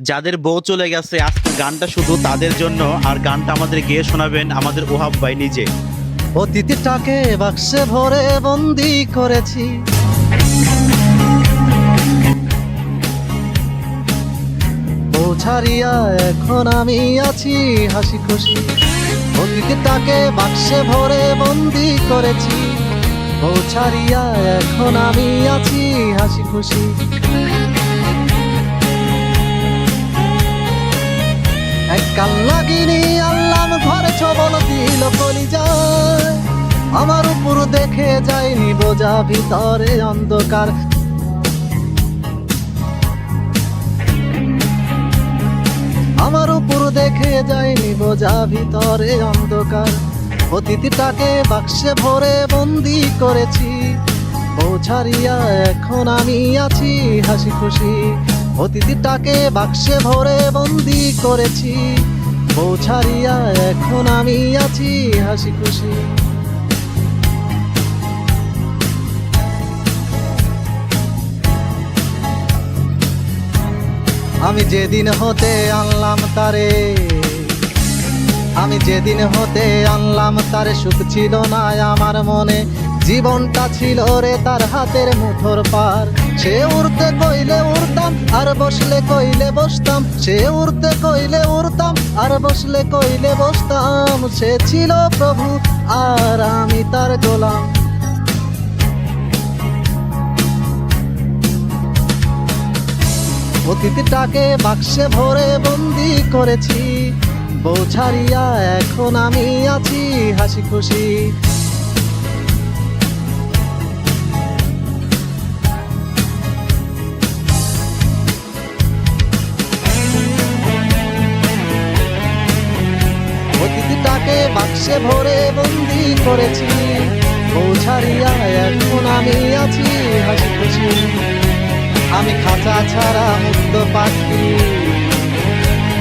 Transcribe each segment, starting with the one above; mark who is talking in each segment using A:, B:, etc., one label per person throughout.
A: যাদের বউ চলে গেছে, আজকে গানটা শুধু তাদের জন্য, আর গানটা আমাদের গেয়ে শোনাবেন আমাদের ওহাব ভাই নিজে।
B: অতীতটাকে বাক্সে ভরে বন্দি করেছি। ছাড়িয়া এখন আমি আছি হাসি খুশি। অতীতটাকে বাক্সে ভরে বন্দি করেছি। বউ ছাড়িয়া এখন আমি আছি হাসি খুশি। এক কাল লাগিনি আল্লাম ঘরে ছবল দিল কলি যায় আমার উপর দেখে যায়নি বোঝা ভিতরে অন্ধকার। আমার উপর দেখে যায়নি বোঝা ভিতরে অন্ধকার। অতিথিটাকে বাক্সে ভরে বন্দি করেছি। ছাড়িয়া এখন আমি আছি হাসি খুশি। অতিথিটাকে বাক্সে ভরে বন্দি করেছি। ছাড়িয়া এখন আমি আছি, হাসি খুশি। আমি যেদিন হতে আনলাম তারে, আমি যেদিন হতে আনলাম তারে, সুখ ছিল না আমার মনে। জীবনটা ছিল রে তার হাতের মুঠোর পার। সে উড়তে কইলে উড়তাম, আর বসলে কইলে বসতাম। সে উড়তে কইলে উড়তাম, আর বসলে কইলে বসতাম। সে ছিল প্রভু, আর আমি তার গোলাম। অতীতটাকে বাক্সে ভরে বন্দি করেছি। বউ এখন আমি আছি হাসি খুশি। বাক্সে ভরে বন্দি করেছি। ছাড়িয়া এখন আমি আছি, হাসি খুশি। আমি খাঁচা ছাড়া মুক্ত পাখি।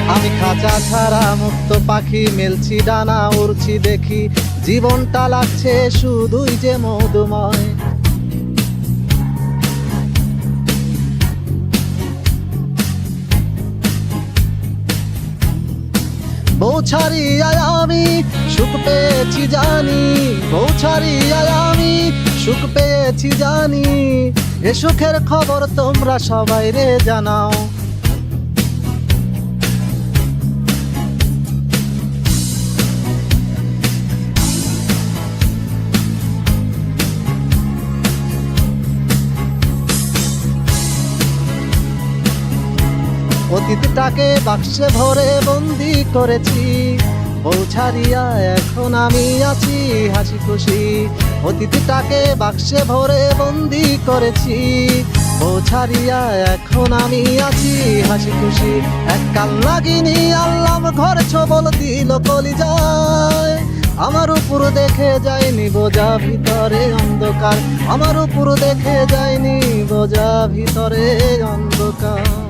B: আমি খাঁচা ছাড়া মুক্ত পাখি, মেলছি ডানা, উড়ছি দেখি। জীবনটা লাগছে শুধুই যে মধুময়। বউ ছাড়িয়ায় আমি সুখ পেয়েছি জানি। বউ ছাড়িয়ায় আমি সুখ পেয়েছি জানি। এ সুখের খবর তোমরা সবাই রে জানাও। অতীতটাকে বাক্সে ভরে বন্দি করেছি। ছাড়িয়া এখন আমি আছি, হাসি খুশি। অতীতটাকে বাক্সে ভরে বন্দি করেছি। ছাড়িয়া এখন আমি আছি, হাসি খুশি। এক কাল লাগিনি আল্লাহ ঘরে ছবল দিল কলি যায় আমার উপর দেখে যায়নি বোঝা ভিতরে অন্ধকার। আমার উপর দেখে যায়নি বোঝা ভিতরে অন্ধকার।